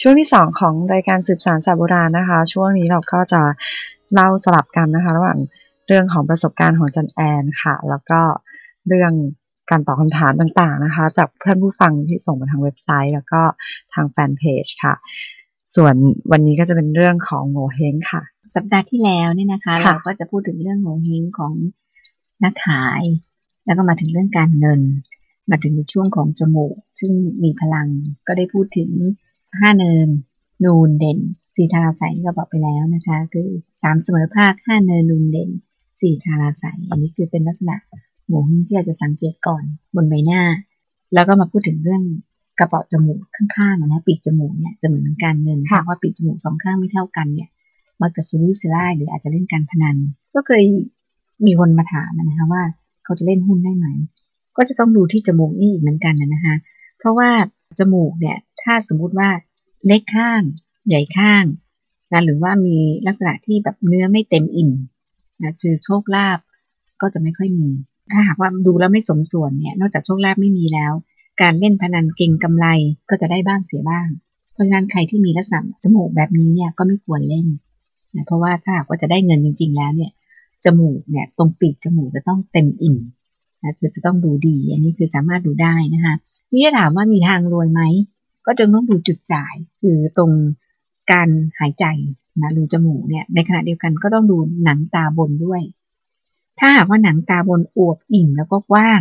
ช่วงที่สองของรายการสืบสารสาโบราณนะคะ ช่วงนี้เราก็จะเล่าสลับกันนะคะ ระหว่างเรื่องของประสบการณ์ของจันแอนค่ะ แล้วก็เรื่องการตอบคำถามต่างๆนะคะ จากเพื่อนผู้ฟังที่ส่งมาทางเว็บไซต์ แล้วก็ทางแฟนเพจค่ะ ส่วนวันนี้ก็จะเป็นเรื่องของโงเฮงค่ะ สัปดาห์ที่แล้วเนี่ยนะคะค่ะเราก็จะพูดถึงเรื่องโงเฮงของนักขาย แล้วก็มาถึงเรื่องการเงิน มาถึงในช่วงของจมูก ซึ่งมีพลังก็ได้พูดถึง ห้าเนิน นูนเด่นสีทาราใสที่เราบอกไปแล้วนะคะ คือสามเสมอภาคห้าเนินนูนเด่นสี่ทาราใสอันนี้คือเป็นลักษณะโงเฮงที่เราจะสังเกตก่อนบนใบหน้า แล้วก็มาพูดถึงเรื่องกระเป๋าจมูกข้างๆอะนะปีกจมูกเนี่ยจะเหมือนการเงินค่ะเพราะว่าปีกจมูกสองข้างไม่เท่ากันเนี่ยมักจะซูรุ่ยซุร่ายหรืออาจจะเล่นการพนัน ก็เคยมีคนมาถามนะคะว่าเขาจะเล่นหุ้นได้ไหม ก็จะต้องดูที่จมูกนี่อีกเหมือนกันนะคะเพราะว่าจมูกเนี่ย ถ้าสมมุติว่าเล็กข้างใหญ่ข้างนะหรือว่ามีลักษณะที่แบบเนื้อไม่เต็มอิ่มนะคือโชคลาภก็จะไม่ค่อยมี ถ้าหากว่าดูแล้วไม่สมส่วนเนี่ยนอกจากโชคลาภไม่มีแล้ว การเล่นพนันเก่งกำไรก็จะได้บ้างเสียบ้าง เพราะฉะนั้นใครที่มีลักษณะจมูกแบบนี้เนี่ยก็ไม่ควรเล่นนะเพราะว่าถ้าหากว่าจะได้เงินจริง ๆ แล้วเนี่ยจมูกเนี่ยตรงปีกจมูกจะต้องเต็มอิ่มนะคือจะต้องดูดี อันนี้คือสามารถดูได้นะคะนี่จะถามว่ามีทางรวยไหม ก็จะต้องดูจุดจ่ายคือตรงการหายใจนะรูจมูกเนี่ยในขณะเดียวกันก็ต้องดูหนังตาบนด้วย ถ้าหากว่าหนังตาบนอวบอิ่มแล้วก็กว้าง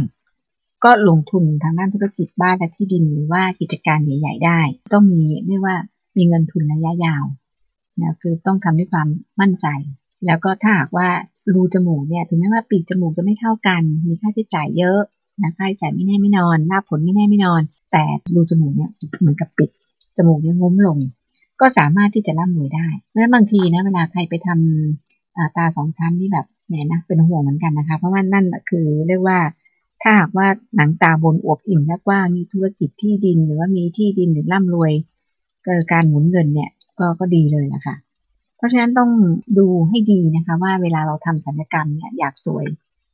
ก็ลงทุนทางด้านธุรกิจบ้านและที่ดินหรือว่ากิจการใหญ่ ๆ ได้ ต้องมีเรียกว่ามีเงินทุนระยะยาวนะคือต้องทำด้วยความมั่นใจ แล้วก็ถ้าหากว่ารูจมูกเนี่ยถึงแม้ว่าปีกจมูกจะไม่เท่ากัน มีค่าใช้จ่ายเยอะนะค่าใช้จ่ายไม่แน่ไม่นอนลาบผลไม่แน่ไม่นอน แต่รูจมูกเนี่ยเหมือนกับปิด จมูกเนี่ยงุ้มลง ก็สามารถที่จะร่ำรวยได้เพราะบางทีนะเวลาใครไปทำอ่าตาสองชั้นนี่แบบแหมนะเป็นห่วงเหมือนกันนะคะ เพราะว่านั่นคือเรียกว่าถ้าหากว่าหนังตาบนอวบอิ่มและกว้างมีธุรกิจที่ดิน หรือว่ามีที่ดินหรือร่ำรวยเกิดการหมุนเงินเนี่ยก็ก็ดีเลยละคะเพราะฉะนั้นต้องดูให้ดีนะคะ ว่าเวลาเราทำศัลยกรรมเนี่ยอยากสวย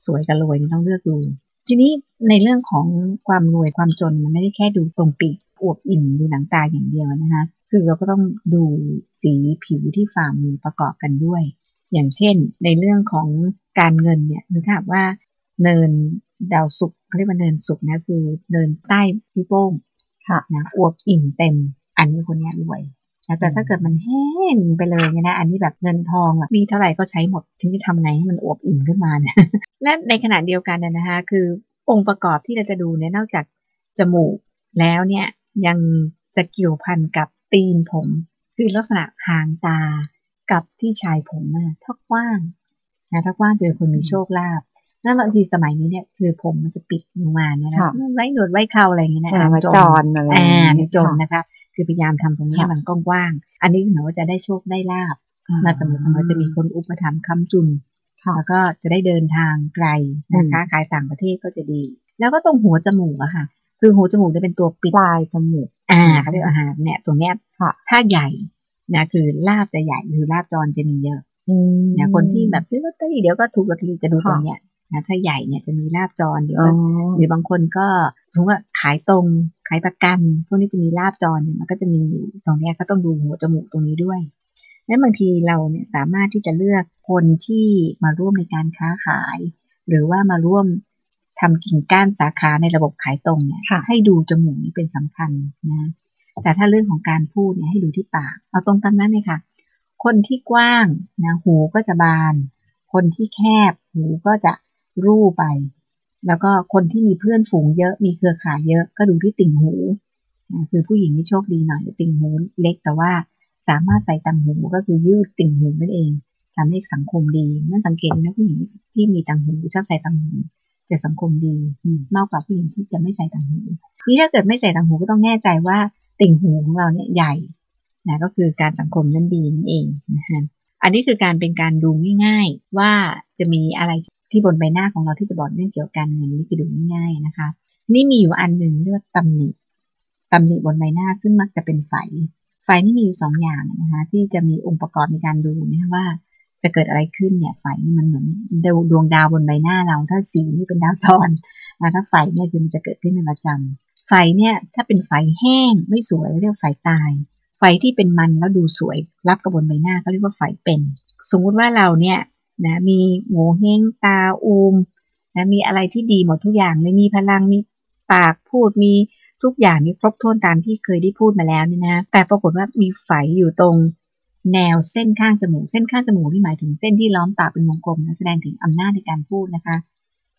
สวยกับรวยต้องเลือกดู ทีนี้ ในเรื่องของความรวยความจนมันไม่ได้แค่ดูตรงปีกอวบอิ่มดูหนังตาอย่างเดียวนะคะคือเราก็ต้องดูสีผิวที่ฝ่ามือประกอบกันด้วย อย่างเช่น ในเรื่องของการเงินเนี่ยหรือถ้าหากว่าเนินดาวศุกร์เขาเรียกว่าเนินศุกร์นะคือเนินใต้พี่โป้งค่ะนะอวบอิ่มเต็ม อันนี้คนเนี้ยรวยนะแต่ถ้าเกิดมันแห้งไปเลยเนี่ยนะอันนี้แบบเงินทองอะมีเท่าไหร่ก็ใช้หมดทีนี้ทำไงให้มันอวบอิ่มขึ้นมาเนี่ยและในขณะเดียวกันเนยนะคะคือ องค์ประกอบที่เราจะดูเนี่ยนอกจากจมูกแล้วเนี่ยยังจะเกี่ยวพันกับตีนผม คือลักษณะหางตากับที่ชายผมอะถ้ากว้างนะถ้ากว้างจะเป็นคนมีโชคลาภนั่นบางทีสมัยนี้เนี่ยคือผมมันจะปิดลงมาเนี่ยนะค่ะไว้หนวดไว้เคราอะไรอย่างเงี้ยนะเวลามาจจรอะไรอย่าอ่างเงี้ยจนค่ะนะคะ คือพยายามทำตรงนี้ให้ค่ะมันกว้างๆอันนี้หมายว่าจะได้โชคได้ลาบมาเสมอๆจะมีคนอุปถัมภ์ค้ำจุนค่ะ แล้วก็จะได้เดินทางไกลนะคะขายต่างประเทศก็จะดี แล้วก็ตรงหัวจมูกอะค่ะ คือหัวจมูกจะเป็นตัวปิดปลายจมูกอ่าเขาเรียกอาหารเนี่ยตรงเนี้ยค่ะถ้าใหญ่นะคือลาบจะใหญ่คือลาบจรจะมีเยอะอืมนะคนที่แบบซื้อลอตเตอรี่เดี๋ยวก็ถูกลอตเตอรี่จะดูตรงค่ะเนี้ยนะถ้าใหญ่เนี่ยจะมีลาบจรเดี๋ยวอ๋อก็หรือบางคนก็สมมติว่าขายตรงขายประกันพวกนี้จะมีลาบจรเนี่ยมันก็จะมีอยู่ตรงเนี้ยก็ต้องดูหัวจมูกตรงนี้ด้วย และบางทีเราเนี่ยสามารถที่จะเลือกคนที่มาร่วมในการค้าขาย หรือว่ามาร่วมทำกิ่งก้านสาขาในระบบขายตรงเนี่ยค่ะให้ดูจมูกนี่เป็นสำคัญนะแต่ถ้าเรื่องของการพูดเนี่ยให้ดูที่ปากเอาตรงตามนั้นเลยค่ะ คนที่กว้างนะหูก็จะบาน คนที่แคบหูก็จะรูไป แล้วก็คนที่มีเพื่อนฝูงเยอะมีเครือข่ายเยอะก็ดูที่ติ่งหูนะคือผู้หญิงนี่โชคดีหน่อยติ่งหูเล็กแต่ว่า สามารถใส่ต่างหูก็คือยืดติ่งหูนั่นเองทำให้สังคมดีนั่นสังเกตนะผู้หญิงที่มีต่างหูชอบใส่ต่างหูจะสังคมดีมากกว่าผู้หญิงที่จะไม่ใส่ต่างหูนี่ถ้าเกิดไม่ใส่ต่างหูก็ต้องแน่ใจว่าติ่งหูของเราเนี่ยใหญ่นะก็คือการสังคมนั้นดีนั่นเองนะคะอันนี้คือการเป็นการดูง่ายๆว่าจะมีอะไรที่บนใบหน้าของเราที่จะบอกเรื่องเกี่ยวกับการเงินนี่คือดูง่ายๆนะคะ นี่มีอยู่อันหนึ่งเรียกว่าตำหนิตำหนิบนใบหน้าซึ่งมักจะเป็นไฝ ไฟนี่มีอยู่สองอย่างนะคะที่จะมีองค์ประกอบในการดูนะคะว่าจะเกิดอะไรขึ้นเนี่ยไฟนี่มันเหมือนดวงดาวบนใบหน้าเรา ถ้าสีนี่เป็นดาวจรนะถ้าไฟเนี่ยคือมันจะเกิดขึ้นเป็นประจำไฟเนี่ยถ้าเป็นไฟแห้งไม่สวยเรียกไฟตาย ไฟที่เป็นมันแล้วดูสวยรับกระบนใบหน้าเขาเรียกว่าไฟเป็น สมมุติว่าเราเนี่ยนะมีโง่เฮงตาอูมนะมีอะไรที่ดีหมดทุกอย่างเลยมีพลังมีปากพูดมี ทุกอย่างมีครบถ้วนตามที่เคยได้พูดมาแล้วนี่นะ แต่ปรากฏว่ามีไฟอยู่ตรงแนวเส้นข้างจมูก เส้นข้างจมูกที่หมายถึงเส้นที่ล้อมปากเป็นวงกลมนะแสดงถึงอำนาจในการพูดนะคะ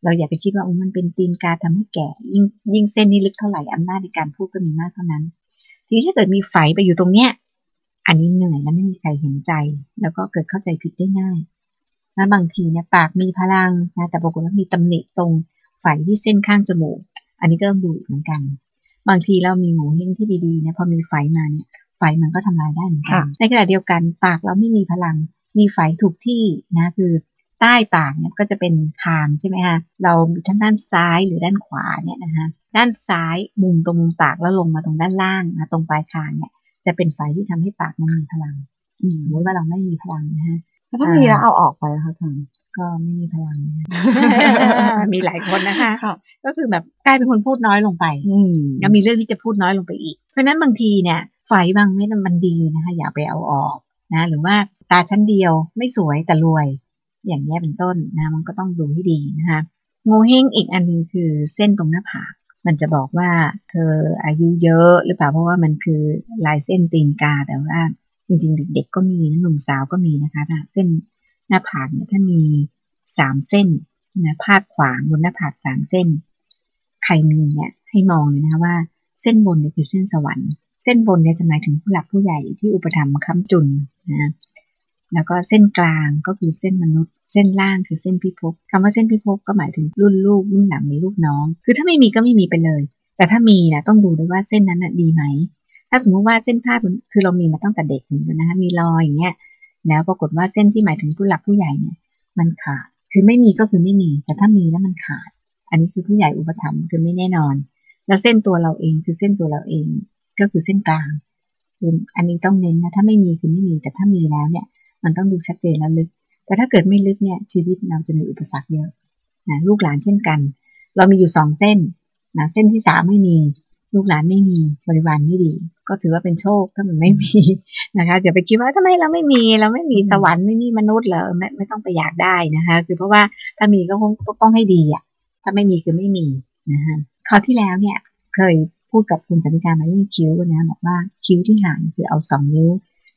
เราอย่าไปคิดว่ามันเป็นตีนกาทำให้แก่ ยิ่งยิ่งเส้นนี้ลึกเท่าไหร่อำนาจในการพูดก็มีมากเท่านั้น ทีนี้ถ้าเกิดมีไฟไปอยู่ตรงเนี้ย อันนี้เหนื่อยและไม่มีใครเห็นใจ แล้วก็เกิดเข้าใจผิดได้ง่ายนะบางทีเนี่ยปากมีพลังนะแต่ปรากฏว่ามีตำหนิตรงไฟที่เส้นข้างจมูก อันนี้ก็ต้องดูเหมือนกัน บางทีเรามีหมูเฮงที่ดีๆเนี่ยพอมีไฟมาเนี่ยไฟมันก็ทำลายได้เหมือนกันในขณะเดียวกันปากเราไม่มีพลัง มีไฟถูกที่นะคือใต้ปากเนี่ยก็จะเป็นคางใช่ไหมคะเราทั้งด้านซ้ายหรือด้านขวาเนี่ยนะคะด้านซ้ายมุมตรงมุมปากแล้วลงมาตรงด้านล่างนะตรงปลายคางเนี่ยจะเป็นไฟที่ทำให้ปากนั้นมีพลังสมมติว่าเราไม่มีพลังนะฮะถ้ามีแล้วเอาออกไปนะคะอาจารย์ ก็ไม่มีพลัง มีหลายคนนะคะก็คือแบบกลายเป็นคนพูดน้อยลงไปแล้วมีเรื่องที่จะพูดน้อยลงไปอีก เพราะนั้นบางทีเนี่ยไฟบางเม็ดมันดีนะคะ อย่าไปเอาออกนะ หรือว่าตาชั้นเดียวไม่สวยแต่รวย อย่างนี้เป็นต้นนะมันก็ต้องดูให้ดีนะคะโงเฮงอีกอันหนึ่งคือเส้นตรงหน้าผากมันจะบอกว่าเธออายุเยอะหรือเปล่าเพราะว่ามันคือลายเส้นตีนกาแต่ว่าจริงๆ เด็กๆก็มีนะหนุ่มสาวก็มีนะคะเส้น หน้าผากเนี่ยถ้ามีสามเส้นนะพาดขวางบนหน้าผากสามเส้น ใครมีเนี่ยให้มองเลยนะว่าเส้นบนเนี่ยคือเส้นสวรรค์เส้นบนเนี่ยจะหมายถึงผู้หลักผู้ใหญ่ที่อุปถัมภ์ค้ำจุนนะแล้วก็เส้นกลางก็คือเส้นมนุษย์ เส้นล่างคือเส้นพิภพคำว่าเส้นพิภพก็หมายถึงรุ่นลูกรุ่นหลังมีลูกน้อง คือถ้าไม่มีก็ไม่มีไปเลย แต่ถ้ามีนะต้องดูด้วยว่าเส้นนั้นนะดีไหมถ้าสมมติว่าเส้นผ้าคือเรามีมาตั้งแต่เด็กสมมตินะคะมีรอยอย่างเงี้ย แล้วปรากฏว่าเส้นที่หมายถึงผู้หลักผู้ใหญ่เนี่ย มันขาด คือไม่มีก็คือไม่มี แต่ถ้ามีแล้วมันขาด อันนี้คือผู้ใหญ่อุปถัมภ์คือไม่แน่นอน แล้วเส้นตัวเราเองคือเส้นตัวเราเอง ก็คือเส้นกลางคืออันนี้ต้องเน้นนะ ถ้าไม่มีคือไม่มี แต่ถ้ามีแล้วเนี่ย มันต้องดูชัดเจนแล้วลึก แต่ถ้าเกิดไม่ลึกเนี่ยชีวิตเราจะมีอุปสรรคเยอะนะลูกหลานเช่นกัน เรามีอยู่สองเส้นนะเส้นที่สามไม่มี ลูกหลานไม่มีบริวารไม่ดี ก็ถือว่าเป็นโชคถ้ามันไม่มีนะคะอย่าไปคิดว่าทำไมเราไม่มีเราไม่มีสวรรค์ไม่มีมนุษย์เหรอไม่ไม่ต้องไปอยากได้นะคะ คือเพราะว่าถ้ามีก็คงต้องให้ดีอะถ้าไม่มีคือไม่มีนะคะคราวที่แล้วเนี่ยเคยพูดกับคุณสันติการมาเรื่องคิ้วนะบอกว่าคิ้วที่ห่างคือเอาสองนิ้ว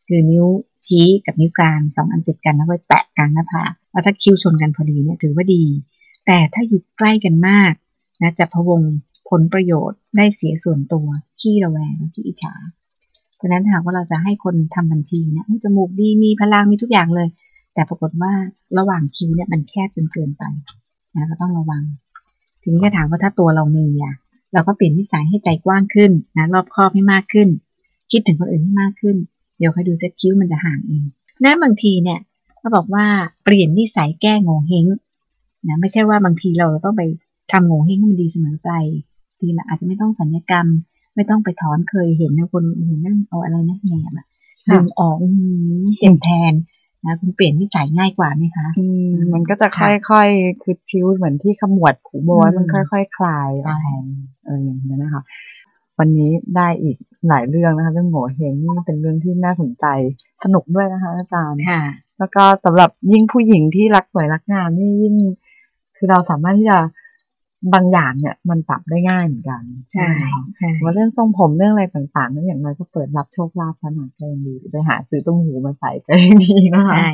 คือนิ้วชี้กับนิ้วกลางสองอันติดกันแล้วไปแปะกลางหน้าผากแล้วถ้าคิ้วชนกันพอดีเนี่ยถือว่าดี แต่ถ้าอยู่ใกล้กันมากนะจะพะวง ผลประโยชน์ได้เสียส่วนตัวขี้ระแวงขี้อิจฉาเพราะนั้นหากว่าเราจะให้คนทำบัญชีนี่ยจมูกดีมีพลังมีทุกอย่างเลย แต่ปรากฏว่าระหว่างคิวเนี่ยมันแคบจนเกินไปนะก็ต้องระวัง ทีนี้ก็ถามว่าถ้าตัวเรามีอะเราก็เปลี่ยนนิสัยให้ใจกว้างขึ้นนะรอบคอบให้มากขึ้น คิดถึงคนอื่นให้มากขึ้น เดี๋ยวค่อยดูเซ็ตคิ้วมันจะห่างเองนะบางทีเนี่ยเขาบอกว่าเปลี่ยนนิสัยแก้โงเฮงนะไม่ใช่ว่าบางทีเราต้องไปทำโงเฮงให้มันดีเสมอไป ทีมันอาจจะไม่ต้องสัญญกรรม ไม่ต้องไปถอนเคยเห็นนะคนโอ้โหนั่งเอาอะไรนะแหนบอะดึงออกเต็มแทนนะคุณเปลี่ยนนิสัยง่ายกว่าไหมคะมันก็จะค่อยๆคือคิ้วเหมือนที่ขมวดผูโบมันค่อยๆคคลายแรงเอออย่างนี้นะคะ วันนี้ได้อีกหลายเรื่องนะคะ เรื่องโง่เฮงนี่เป็นเรื่องที่น่าสนใจสนุกด้วยนะคะ อาจารย์ค่ะ แล้วก็สำหรับยิ่งผู้หญิงที่รักสวยรักงามนี่ยิ่ง คือเราสามารถที่จะ บางอย่างเนี่ยมันปรับได้ง่ายเหมือนกัน ใช่ใช่ว่าเรื่องทรงผมเรื่องอะไรต่างๆนั่นอย่างไรก็เปิดรับโชคลาภขนาดก็ยังดีไปหาซื้อตุ้งหูมาใส่ก็ยังดีนะคะใช่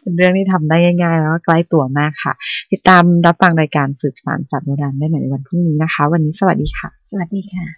เป็นเรื่องที่ทำได้ง่าย ๆ แล้วก็ใกล้ตัวมากค่ะ ติดตามรับฟังรายการสืบสารสัตว์โบราณได้ใหม่ในวันพรุ่งนี้นะคะ วันนี้สวัสดีค่ะ สวัสดีค่ะ